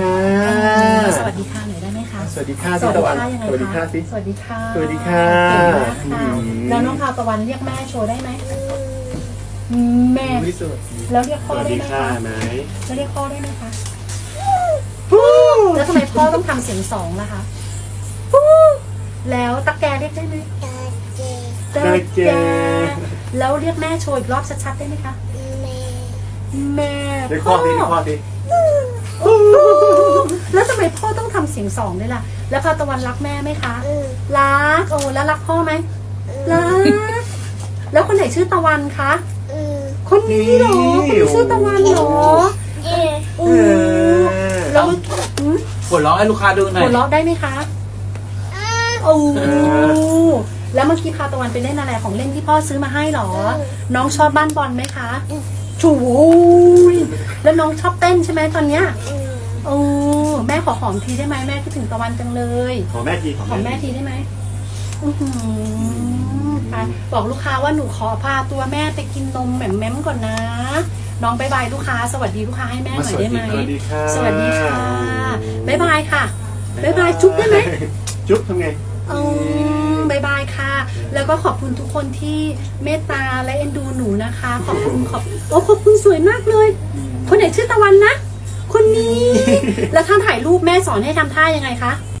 ค่ะสวัสดีค่ะหน่อยได้ไหมคะสวัสดีค่ะสสิวัสตะดีวันค่ะยังไงสวัสดีค่ะคะสิสวัสดีค่ะสวัสดีค่ะเก่งมากค่ะอืมแล้วน้องพาวตะวันเรียกแม่โชว์ได้ไหมแม่อุ๊ยสวัสดีแล้วเรียกสพ่อวัสได้ดีไหมค่ะคะไหมแล้วเรียกพ่อได้ไหมคะแล้วทำไมพ่อต้องทำเสียงสองล่ะคะแล้วตะแกเรียกได้ไหมตะแกแล้วเรียกแม่โชว์อีกรอบชัดๆได้ไหมคะแม่ได้ข้อสิได้ข้อสิแล้ว ทำไมพ่อต้องทำเสียงสองด้วยล่ะ แล้วพาวตะวันรักแม่ไหมคะรักโอ้แล้วรักพ่อไหมรักแล้วคนไหนชื่อตะวันคะคนนี้เหรอคนนี้ชื่อตะวันเหรอโอ้เออแล้วหืมหัวเราะให้ลูกค้าดูหน่อยหัวเราะได้ไหมคะโอ้แล้วเมื่อกี้พาตะวันไปเล่นอะไรของเล่นที่พ่อซื้อมาให้เหรอ น้องชอบบ้านบอลไหมคะชูยแล้วน้องชอบเต้นใช่ไหมตอนเนี้ย โอ้แม่ขอหอมทีได้ไหมแม่คิดถึงตะวันจังเลย ขอแม่ทีขอแม่ทีได้ไหมอื้อหือค่ะบอกลูกค้าว่าหนูขอพาตัวแม่ไปกินนมแหม่มแม้มก่อนนะ น้องบายบายลูกค้า สวัสดีลูกค้าให้แม่หน่อยได้ไหมสวัสดีค่ะสวัสดีค่ะบายบายค่ะบายบายจุ๊บได้ไหม จุ๊บทำไง อืมบายบายค่ะ แล้วก็ขอบคุณทุกคนที่เมตตาและเอ็นดูหนูนะคะ ขอบคุณขอบโอ้ขอบคุณสวยมากเลย คนไหนชื่อตะวันนะ คนนี้ แล้วท่านถ่ายรูปแม่สอนให้ทำท่ายังไงคะ